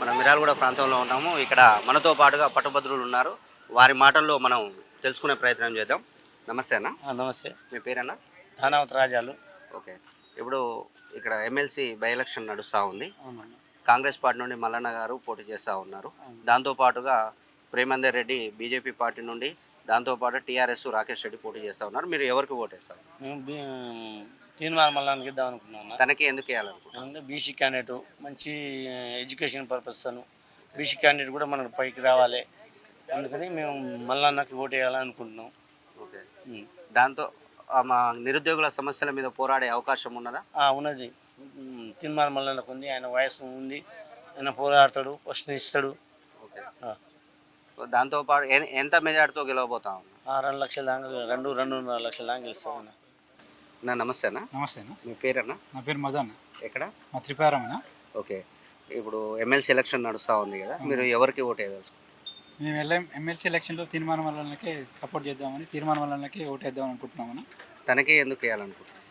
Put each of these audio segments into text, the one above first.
మనం మిరాలగూడ ప్రాంతంలో ఉన్నాము. ఇక్కడ మనతో పాటుగా పట్టభద్రులు ఉన్నారు. వారి మాటల్లో మనం తెలుసుకునే ప్రయత్నం చేద్దాం. నమస్తే అన్న. నమస్తే. మీ పేరన్నా? ధానావతి రాజాలు. ఓకే. ఇప్పుడు ఇక్కడ ఎమ్మెల్సీ బై ఎలక్షన్ నడుస్తూ ఉంది. కాంగ్రెస్ పార్టీ నుండి మల్లన్న గారు పోటీ చేస్తూ ఉన్నారు. దాంతో పాటుగా ప్రేమందర్ రెడ్డి బీజేపీ పార్టీ నుండి దాంతోపాటు టీఆర్ఎస్ రాకేష్ రెడ్డి పోటీ చేస్తూ ఉన్నారు. మీరు ఎవరికి ఓటేస్తారు? తీర్మానం మల్లానికి ఇద్దాం అనుకున్నాం తనకి ఎందుకు వేయాలనుకుంటున్నారు? ఏమంటే బీసీ క్యాండిడేట్ మంచి ఎడ్యుకేషన్ పర్పస్ తను బీసీ క్యాండిడేట్ కూడా మనకు పైకి రావాలి. అందుకని మేము మల్లన్నకి ఓటు వేయాలని అనుకుంటున్నాం. ఓకే. దాంతో ఆ, మా నిరుద్యోగుల సమస్యల మీద పోరాడే అవకాశం ఉన్నదా? ఆ, ఉన్నది. ఉం, తీర్మానం మల్లన్నకు ఉంది. ఆయన వయసు ఉంది. ఆయన పోరాడతాడు ప్రశ్నిస్తాడు దాంతోపాటు ఎంత మెజార్టీతో గెలవబోతా? రెండు లక్షల దాకా రెండు రెండున్నర లక్షల దాకా గెలుస్తాడు ఆయన నా నమస్తే అన్న నమస్తే అన్న మీ పేరన్నా నా పేరు మదన్. ఎక్కడ? మా త్రిపారమణ ఓకే. ఇప్పుడు ఎమ్మెల్సీ ఎలక్షన్ నడుస్తూ ఉంది కదా మీరు ఎవరికి ఓటు వేయదలుచుకున్నారు మేము వెళ్ళాం ఎమ్మెల్సీ ఎలక్షన్లో తీర్మానం వల్లకే సపోర్ట్ చేద్దామని తీర్మానం వల్లకే ఓటేద్దాం అనుకుంటున్నామని. తనకే ఎందుకు వేయాలనుకుంటున్నారు?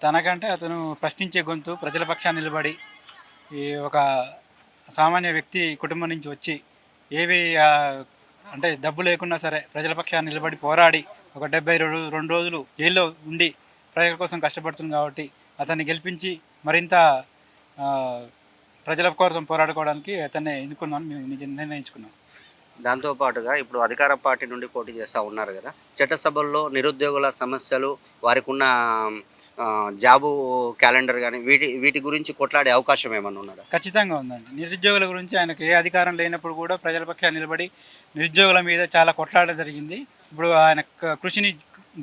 తనకంటే అతను ప్రశ్నించే గొంతు ప్రజల పక్షాన్ని నిలబడి ఈ ఒక సామాన్య వ్యక్తి కుటుంబం నుంచి వచ్చి ఏవి అంటే డబ్బు లేకున్నా సరే ప్రజల పక్షాన్ని నిలబడి పోరాడి ఒక డెబ్బై రెండు రెండు రోజులు జైల్లో ఉండి ప్రజల కోసం కష్టపడుతుంది కాబట్టి అతన్ని గెలిపించి మరింత ప్రజల కోసం పోరాడుకోవడానికి అతన్ని ఎన్నుకున్నాను మేము నిర్ణయించుకున్నాం. దాంతోపాటుగా ఇప్పుడు అధికార పార్టీ నుండి పోటీ చేస్తూ ఉన్నారు కదా చట్టసభల్లో నిరుద్యోగుల సమస్యలు వారికి ఉన్న జాబు క్యాలెండర్ కానీ వీటి వీటి గురించి కొట్లాడే అవకాశం ఏమైనా ఉన్నదా? ఖచ్చితంగా ఉందండి. నిరుద్యోగుల గురించి ఆయనకు ఏ అధికారం లేనప్పుడు కూడా ప్రజల పక్షాన్ని నిలబడి నిరుద్యోగుల మీద చాలా కొట్లాట జరిగింది. ఇప్పుడు ఆయన కృషిని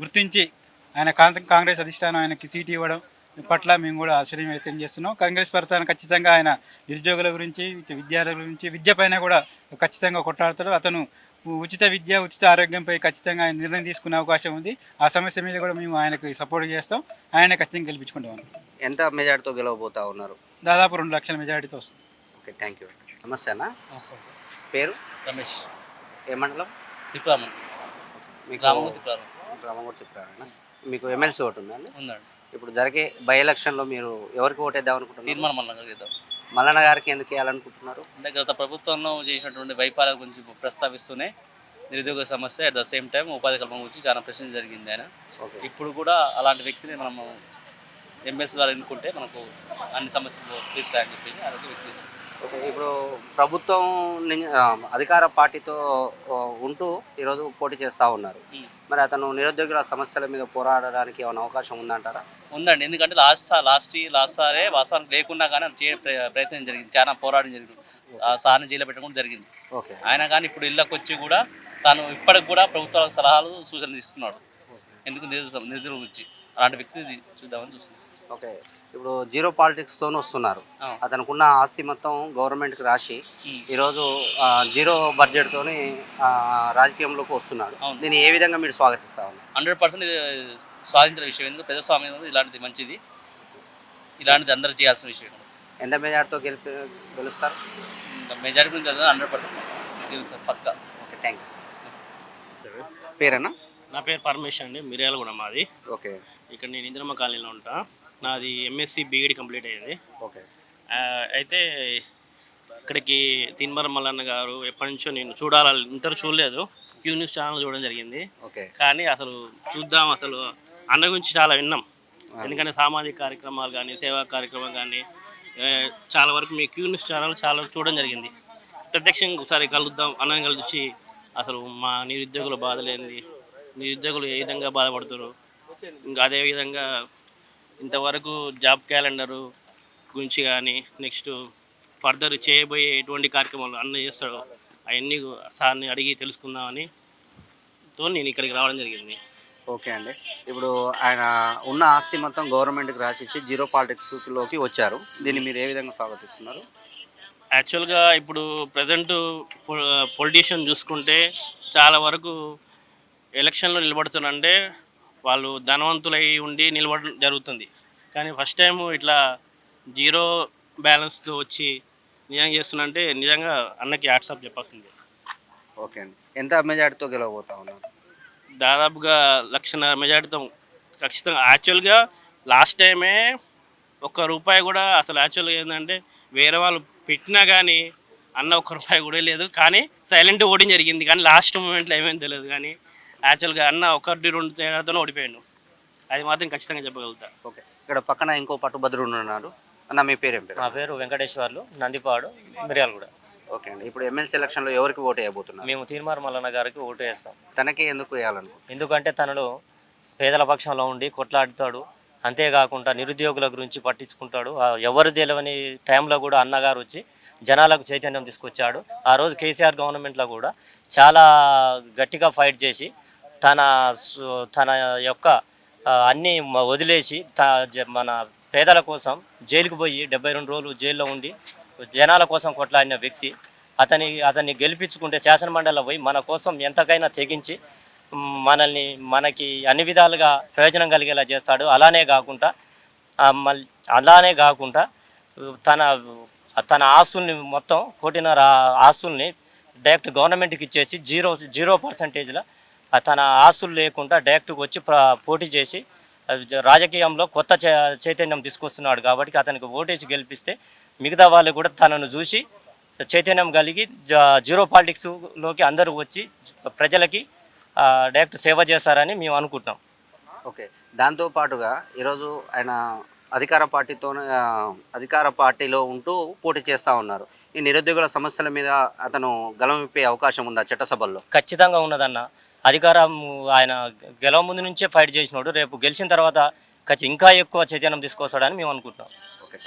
గుర్తించి ఆయన కాంత- కాంగ్రెస్ అధిష్టానం ఆయనకి సీట్ ఇవ్వడం పట్ల మేము కూడా ఆశ్చర్యం వ్యక్తం చేస్తున్నాం. కాంగ్రెస్ ప్రభుత్వాన్ని ఖచ్చితంగా ఆయన నిరుద్యోగుల గురించి విద్యార్థుల గురించి విద్య పైన కూడా ఖచ్చితంగా కొట్లాడతాడు. అతను ఉచిత విద్య ఉచిత ఆరోగ్యంపై ఖచ్చితంగా ఆయన నిర్ణయం తీసుకునే అవకాశం ఉంది. ఆ సమస్య మీద కూడా మేము ఆయనకు సపోర్ట్ చేస్తాం. ఆయన ఖచ్చితంగా గెలిపించుకుంటాం. ఎంత మెజార్టీతో గెలవబోతా ఉన్నారు? దాదాపు రెండు లక్షల మెజారిటీతో వస్తుంది. Okay thank you. నమస్తే అన్న. నమస్కారం సార్. పేరు? రమేష్. ఏ మండలం? తిప్పాము మీకు గ్రామము తిప్పారు గ్రామం కూడా చెప్పారన్న మీకు ఎమ్మెల్సీ ఓటు ఉందండి ఉందండి. ఇప్పుడు జరిగే బై ఎలక్షన్లో మీరు ఎవరికి ఓటేద్దాం అనుకుంటున్నారు? తీర్మానం ఇద్దాం. మల్లన్న గారికి ఎందుకు వేయాలనుకుంటున్నారు? అంటే గత ప్రభుత్వంలో చేసినటువంటి వైఫల్యాల గురించి ప్రస్తావిస్తూనే నిరుద్యోగ సమస్య అట్ ద సేమ్ టైం ఉపాధి కల్పన గురించి చాలా ప్రశ్న జరిగింది ఆయన. ఓకే. ఇప్పుడు కూడా అలాంటి వ్యక్తిని మనము ఎంఎస్ ద్వారా ఎన్నుకుంటే మనకు అన్ని సమస్యలు తీరుతాయని చెప్పి అదొక వ్యక్తి ఓకే ఇప్పుడు ప్రభుత్వం అధికార పార్టీతో ఉంటూ ఈరోజు పోటీ చేస్తూ ఉన్నారు. మరి అతను నిరుద్యోగుల సమస్యల మీద పోరాడడానికి ఏమైనా అవకాశం ఉందంటారా? ఉందండి. ఎందుకంటే లాస్ట్ సార్ లాస్ట్ లాస్ట్ సారే వాస్తవానికి లేకుండా కానీ ప్ర- ప్రయత్నం జరిగింది. చాలా పోరాటం జరిగింది. ఆ సార్ని జైలు పెట్టడం జరిగింది. ఓకే. ఆయన కానీ ఇప్పుడు ఇళ్ళకి వచ్చి కూడా తాను ఇప్పటికి కూడా ప్రభుత్వాల సలహాలు సూచనలు ఇస్తున్నాడు. ఎందుకు నిరుద్యోగ గురించి? అలాంటి వ్యక్తి చూద్దామని చూస్తున్నాం. ఓకే. ఇప్పుడు జీరో పాలిటిక్స్తోనే వస్తున్నారు. అతనుకున్న ఆస్తి మొత్తం గవర్నమెంట్కి రాసి. ఈరోజు జీరో బడ్జెట్తోని రాజకీయంలోకి వస్తున్నాడు. దీన్ని ఏ విధంగా మీరు స్వాగతిస్తా ఉన్నారు? హండ్రెడ్ పర్సెంట్ స్వాతంత్ర విషయం. ఎందుకు ప్రజాస్వామ్యం అనేది ఇలాంటిది మంచిది. ఇలాంటిది అందరూ చేయాల్సిన విషయం ఎంత మెజార్టీతో గెలిపి గెలుస్తారు? మెజారిటీ గురించి హండ్రెడ్ పర్సెంట్ తెలుసు పక్క. ఓకే థ్యాంక్ యూ పేరేనా నా పేరు పరమేశ్ అండి మిర్యాలగూడ మాది. ఓకే. ఇక్కడ నేను ఇంద్రమ్మ కాలనీలో ఉంటా. నాది ఎంఎస్సి బీఈడి కంప్లీట్ అయ్యింది. ఓకే. అయితే ఇక్కడికి తీన్మర మల్లన్న గారు ఎప్పటి నుంచో నేను చూడాలి ఇంతరు చూడలేదు. క్యూ న్యూస్ ఛానల్ చూడడం జరిగింది. ఓకే. కానీ అసలు చూద్దాం అసలు అన్న గురించి చాలా విన్నాం. ఎందుకంటే సామాజిక కార్యక్రమాలు కానీ సేవా కార్యక్రమం కానీ చాలా వరకు మీ క్యూ న్యూస్ ఛానల్ చాలా చూడడం జరిగింది. ప్రత్యక్షంగా ఒకసారి కలుద్దాం అన్నని కలిసి అసలు మా నిరుద్యోగుల బాధలేంది నిరుద్యోగులు ఏ విధంగా బాధపడుతారు ఇంకా అదేవిధంగా ఇంతవరకు జాబ్ క్యాలెండరు గురించి కానీ నెక్స్ట్ ఫర్దర్ చేయబోయే ఎటువంటి కార్యక్రమాలు అన్న చేస్తాడో అవన్నీ సార్ని అడిగి తెలుసుకుందామని తో నేను ఇక్కడికి రావడం జరిగింది. ఓకే అండి. ఇప్పుడు ఆయన ఉన్న ఆస్తి మొత్తం గవర్నమెంట్కి రాసిచ్చి జీరో పాలిటిక్స్లోకి వచ్చారు. దీన్ని మీరు ఏ విధంగా స్వాగతిస్తున్నారు? యాక్చువల్గా ఇప్పుడు ప్రజెంట్ పొలిటీషియన్ చూసుకుంటే చాలా వరకు ఎలక్షన్లో నిలబడుతున్నారంటే వాళ్ళు ధనవంతులై ఉండి నిలబడడం జరుగుతుంది. కానీ ఫస్ట్ టైం ఇట్లా జీరో బ్యాలెన్స్తో వచ్చి నిజంగా చేస్తున్నంటే నిజంగా అన్నకి యాక్సెప్ట్ చెప్పాల్సిందే. ఓకే అండి. ఎంత మెజార్టీతో గెలవబోతా ఉన్నారు? దాదాపుగా లక్షన్నర మెజార్టీతో ఖచ్చితంగా యాక్చువల్గా లాస్ట్ టైమే ఒక్క రూపాయి కూడా అసలు యాక్చువల్గా ఏంటంటే వేరే వాళ్ళు పెట్టినా కానీ అన్న ఒక్క రూపాయి కూడా లేదు. కానీ సైలెంట్ ఓటింగ్ జరిగింది. కానీ లాస్ట్ మూమెంట్లో ఏమేమి తెలియదు. కానీ యాక్చువల్గా అన్న ఒకటి రెండు తేడాతో ఓడిపోయాడు. అది మాత్రం ఖచ్చితంగా చెప్పగలుగుతా. ఓకే. ఇక్కడ పక్కన ఇంకో పట్టుభద్రుడు ఉన్నాడు. అన్న మీ పేరేం పేరు? నా పేరు వెంకటేశ్వర్లు నందిపాడు మిర్యాలగూడ. ఓకే అండి. ఇప్పుడు ఎమ్మెల్సీ ఎలక్షన్లో ఎవరికి ఓటు వేయబోతున్నారు? మేము తీర్మార్ మల్లన్న గారికి ఓటు వేస్తాం. తనకే ఎందుకు వేయాలను ఎందుకంటే తనలో పేదల పక్షంలో ఉండి కొట్లాడుతాడు. అంతేకాకుండా నిరుద్యోగుల గురించి పట్టించుకుంటాడు. ఆ ఎవరు తెలియని టైంలో కూడా అన్నగారు వచ్చి జనాలకు చైతన్యం తీసుకొచ్చాడు. ఆ రోజు కేసీఆర్ గవర్నమెంట్లో కూడా చాలా గట్టిగా ఫైట్ చేసి తన సు- తన యొక్క అన్ని అన్నీ వదిలేసి త జ- మన పేదల కోసం జైలుకు పోయి డెబ్బై రెండు రోజులు జైల్లో ఉండి జనాల కోసం కొట్లాడిన వ్యక్తి అతని అతన్ని గెలిపించుకుంటే శాసనమండలిలో పోయి మన కోసం ఎంతకైనా తెగించి మనల్ని మనకి అన్ని విధాలుగా ప్రయోజనం కలిగేలా చేస్తాడు. అలానే కాకుండా మళ్ళీ అలానే కాకుండా తన తన ఆస్తుల్ని మొత్తం కోటిన్నర ఆస్తుల్ని డైరెక్ట్ గవర్నమెంట్కి ఇచ్చేసి జీరో జీరో పర్సంటేజ్లో తన ఆస్తులు లేకుండా డైరెక్ట్గా వచ్చి పోటీ చేసి రాజకీయంలో కొత్త చైతన్యం తీసుకొస్తున్నాడు కాబట్టి అతనికి ఓటేసి గెలిపిస్తే మిగతా వాళ్ళు కూడా తనను చూసి చైతన్యం కలిగి జ- జీరో పాలిటిక్స్లోకి అందరూ వచ్చి ప్రజలకి డైరెక్ట్ సేవ చేస్తారని మేము అనుకుంటున్నాం. ఓకే. దాంతో పాటుగా ఈరోజు ఆయన అధికార పార్టీతో అధికార పార్టీలో ఉంటూ పోటీ చేస్తూ ఉన్నారు. ఈ నిరుద్యోగుల సమస్యల మీద అతను గలం విప్పే అవకాశం ఉందా చట్టసభల్లో? ఖచ్చితంగా ఉన్నదన్న. అధికారం ఆయన గెలవ ముందు నుంచే ఫైట్ చేసినాడు. రేపు గెలిచిన తర్వాత ఖచ్చితంగా ఇంకా ఎక్కువ చైతన్యం తీసుకొస్తాడని మేము అనుకుంటున్నాం.